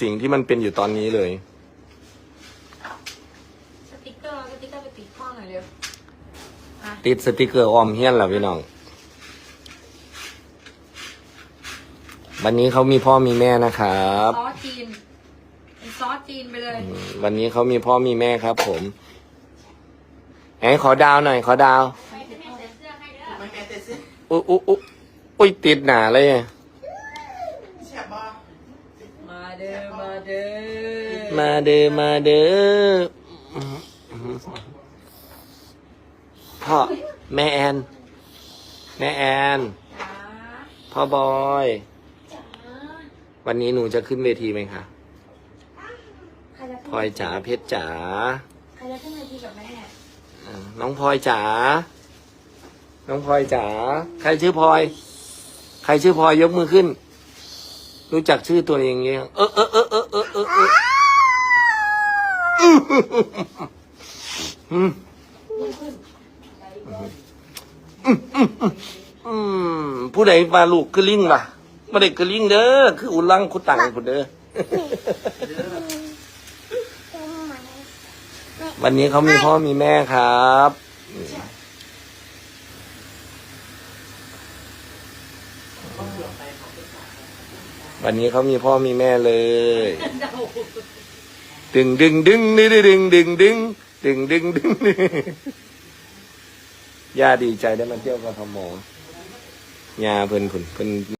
สิ่งที่มันเป็นอยู่ตอนนี้เลย สติ๊กเกอร์สติ๊กเกอร์ไปติดพ่อหน่อยเร็วอะติดสติกเกอร์ออมเฮียนแล้วพี่น้อง วันนี้เขามีพ่อมีแม่นะครับ ซอสจีนเป็นซอสจีนไปเลยอืมวันนี้เขามีพ่อมีแม่ครับ ผมไหนขอดาวหน่อย ขอดาว ไม่ให้แม่ใส่เสื้อให้เด้อไม่แม่แต่ซื้ออุ๊ยอุ๊ยอุ๊ยอุ้ยติดหนาเลยแฉบบ่ มาเด้อมาเด้อมาเด้อมาเด้อพ่อแม่แอน แม่แอนจ้าพ่อบอยจ้าวันนี้หนูจะขึ้นเวทีไหมคะใครจะพลอยจ๋าเพชรจ๋าใครจะขึ้นเวทีกับแม่อ่าน้องพลอยจ๋าน้องพลอยจ๋าใครชื่อพลอย ใครชื่อพลอยยกมือขึ้น รู้จักชื่อตัวเองยังเออเออเออเออเออเออเอออืมอืมผู้ใดมาลูกคือลิงล่ะมาเด็กคือลิงเด้อคืออุลังคุตังคุณเด้อวันนี้เขามีพ่อมีแม่ครับ วันนี้เขามีพ่อมีแม่เลยดึงดึงดึงดึงดึงดึงดึงดึงดึงดึงดึงย่าดีใจได้มาเที่ยวกทมย่าเพิ่นเพิ่นเพิ่น